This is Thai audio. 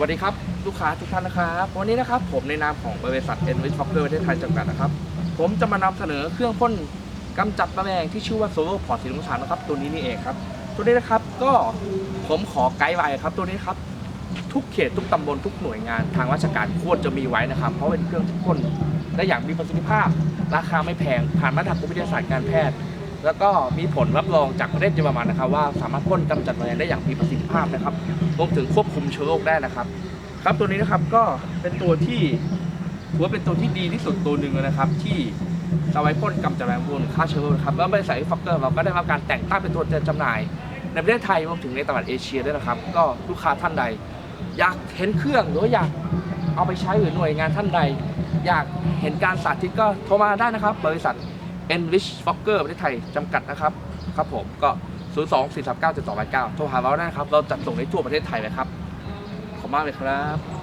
วัสดีครับ ลูกค้าทุกท่านนะครับ วันนี้นะครับผมในนามของบริษัท e n r i c h f o c k e r ประเทศไทยจำกัดนะครับ ผมจะมานำเสนอเครื่องพ่นกำจัดแมลงที่ชื่อว่า Solo Port สีลุงชานนะครับ ตัวนี้นี่เองครับ ตัวนี้นะครับก็ผมขอไกด์ไว้ครับ ตัวนี้ครับ ทุกเขตทุกตำบลทุกหน่วยงานทางราชการควรจะมีไว้นะครับ เพราะเป็นเครื่องที่พ่นได้อย่างมีประสิทธิภาพ ราคาไม่แพงผ่านมาตรฐานวิทยาศาสตร์การแพทย์ แล้วก็มีผลรับรองจากประเทศเยอรมันนะครับว่าสามารถพ่นกำจัดแมลงได้อย่างมีประสิทธิภาพนะครับรวมถึงควบคุมเชื้อโรคได้นะครับ ครับตัวนี้นะครับก็เป็นตัวที่ถือว่าเป็นตัวที่ดีที่สุดตัวหนึ่งเลยนะครับ ที่จะไว้พ่นกำจัดแมลงพวกฆ่าเชื้อโรคครับแล้วบริษัทฟอกเกอร์เราก็ได้รับการแต่งตั้งเป็นตัวแทนจำหน่าย ในประเทศไทยรวมถึงในตลาดเอเชียด้วยนะครับ ก็ลูกค้าท่านใด อยากเห็นเครื่องหรืออยากเอาไปใช้หรือหน่วยงานท่านใด อยากเห็นการสาธิตก็โทรมาได้นะครับ บริษัท Enrich Fokker ประเทศไทยจำกัดนะครับครับผมก็ 0 2 4 3 9 7 2 8 9 โทรหาเราได้นะครับ เราจัดส่งในทั่วประเทศไทยเลยครับ ขอบคุณมากเลยครับ